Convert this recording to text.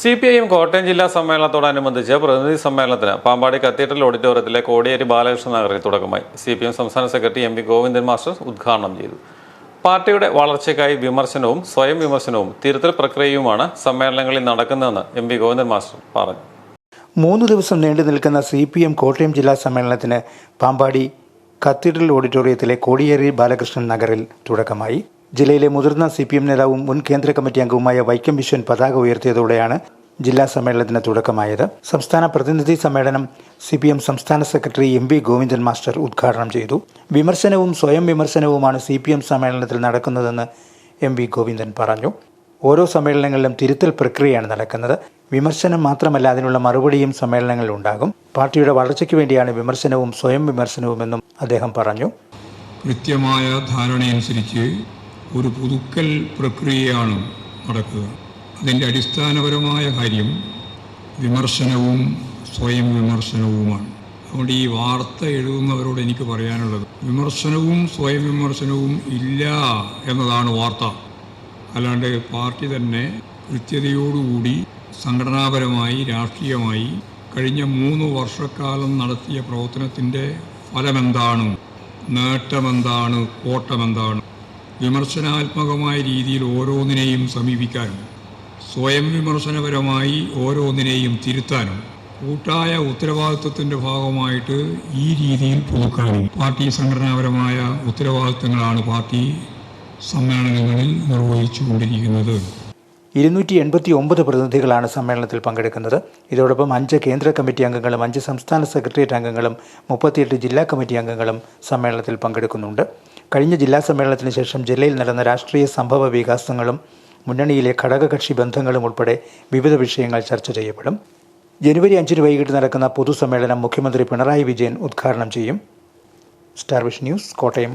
C P I M Kottayam ജില്ലാ സമ്മേളനത്തോടനുബന്ധിച്ച് പ്രതിനിധി സമ്മേളനത്തിന് പാമ്പാടി കത്തീഡ്രൽ ഓഡിറ്റോറിയത്തിലെ കോടിയേരി ബാലകൃഷ്ണ നഗറിൽ തുടക്കമായി. സി പി എം സംസ്ഥാന secretary M P Govindan master ഉദ്ഘാടനം ചെയ്തു. പാർട്ടിയുടെ വളർച്ചയ്ക്കായി വിമർശനവും സ്വയം വിമർശനവും തിരുത്തൽ പ്രക്രിയയുമാണ് സമ്മേളനങ്ങളിൽ നടക്കുന്നതെന്ന് എം പി ഗോവിന്ദൻ മാസ്റ്റർ പറഞ്ഞു. മൂന്ന് ദിവസം നീണ്ടു നിൽക്കുന്ന സി പി എം കോട്ടയം ജില്ലാ സമ്മേളനത്തിന് പാമ്പാടി കത്തീഡ്രൽ ഓഡിറ്റോറിയത്തിലെ കോടിയേരി ബാലകൃഷ്ണൻ നഗറിൽ തുടക്കമായി. ജില്ലയിലെ മുതിർന്ന സി പി എം നേതാവും മുൻ കേന്ദ്ര കമ്മിറ്റി അംഗവുമായ വൈക്കം വിശ്വൻ പതാക ഉയർത്തിയതോടെയാണ് ജില്ലാ സമ്മേളനത്തിന് തുടക്കമായത്. സംസ്ഥാന പ്രതിനിധി സമ്മേളനം സി പി എം സംസ്ഥാന secretary M V Govindan master ഉദ്ഘാടനം ചെയ്തു. വിമർശനവും സ്വയം വിമർശനവുമാണ് സി പി എം സമ്മേളനത്തിൽ നടക്കുന്നതെന്ന് എം വി ഗോവിന്ദൻ പറഞ്ഞു. ഓരോ സമ്മേളനങ്ങളിലും തിരുത്തൽ പ്രക്രിയയാണ് നടക്കുന്നത്. വിമർശനം മാത്രമല്ല അതിനുള്ള മറുപടിയും സമ്മേളനങ്ങളിൽ ഉണ്ടാകും. പാർട്ടിയുടെ വളർച്ചയ്ക്ക് വേണ്ടിയാണ് വിമർശനവും സ്വയം വിമർശനവുമെന്നും അദ്ദേഹം പറഞ്ഞു. കൃത്യമായ ധാരണയനുസരിച്ച് ഒരു പുതുക്കൽ പ്രക്രിയയാണ് നടക്കുക. അതിന്റെ അടിസ്ഥാനപരമായ കാര്യം വിമർശനവും സ്വയം വിമർശനവുമാണ്. അതുകൊണ്ട് ഈ വാർത്ത എഴുതുന്നവരോട് എനിക്ക് പറയാനുള്ളത് വിമർശനവും സ്വയം വിമർശനവും ഇല്ല എന്നതാണ് വാർത്ത. അല്ലാണ്ട് പാർട്ടി തന്നെ കൃത്യതയോടുകൂടി സംഘടനാപരമായി രാഷ്ട്രീയമായി കഴിഞ്ഞ മൂന്ന് വർഷക്കാലം നടത്തിയ പ്രവർത്തനത്തിന്റെ ഫലമെന്താണ്? നേട്ടമെന്താണ്? കോട്ടമെന്താണ്? വിമർശനാത്മകമായ രീതിയിൽ ഓരോന്നിനെയും സമീപിക്കാനും സ്വയം വിമർശനപരമായി ഓരോന്നിനെയും തിരുത്താനും കൂട്ടായ ഉത്തരവാദിത്വത്തിന്റെ ഭാഗമായിട്ട് ഈ രീതിയിൽ പുതുക്കാനും. പാർട്ടി സംഘടനാപരമായ ഉത്തരവാദിത്തങ്ങളാണ് പാർട്ടി സമ്മേളനങ്ങളിൽ നിർവഹിച്ചുകൊണ്ടിരിക്കുന്നത്. ഇരുന്നൂറ്റി എൺപത്തി ഒമ്പത് പ്രതിനിധികളാണ് സമ്മേളനത്തിൽ പങ്കെടുക്കുന്നത്. ഇതോടൊപ്പം അഞ്ച് കേന്ദ്ര കമ്മിറ്റി അംഗങ്ങളും അഞ്ച് സംസ്ഥാന സെക്രട്ടേറിയറ്റ് അംഗങ്ങളും മുപ്പത്തിയെട്ട് ജില്ലാ കമ്മിറ്റി അംഗങ്ങളും സമ്മേളനത്തിൽ പങ്കെടുക്കുന്നുണ്ട്. കഴിഞ്ഞ ജില്ലാ സമ്മേളനത്തിന് ശേഷം ജില്ലയിൽ നടന്ന രാഷ്ട്രീയ സംഭവ വികാസങ്ങളും മുന്നണിയിലെ ഘടകകക്ഷി ബന്ധങ്ങളും ഉൾപ്പെടെ വിവിധ വിഷയങ്ങൾ ചർച്ച ചെയ്യപ്പെടും. ജനുവരി അഞ്ചിന് വൈകിട്ട് നടക്കുന്ന പൊതുസമ്മേളനം മുഖ്യമന്ത്രി പിണറായി വിജയൻ ഉദ്ഘാടനം ചെയ്യും. സ്റ്റാർവിഷ് ന്യൂസ് കോട്ടയം.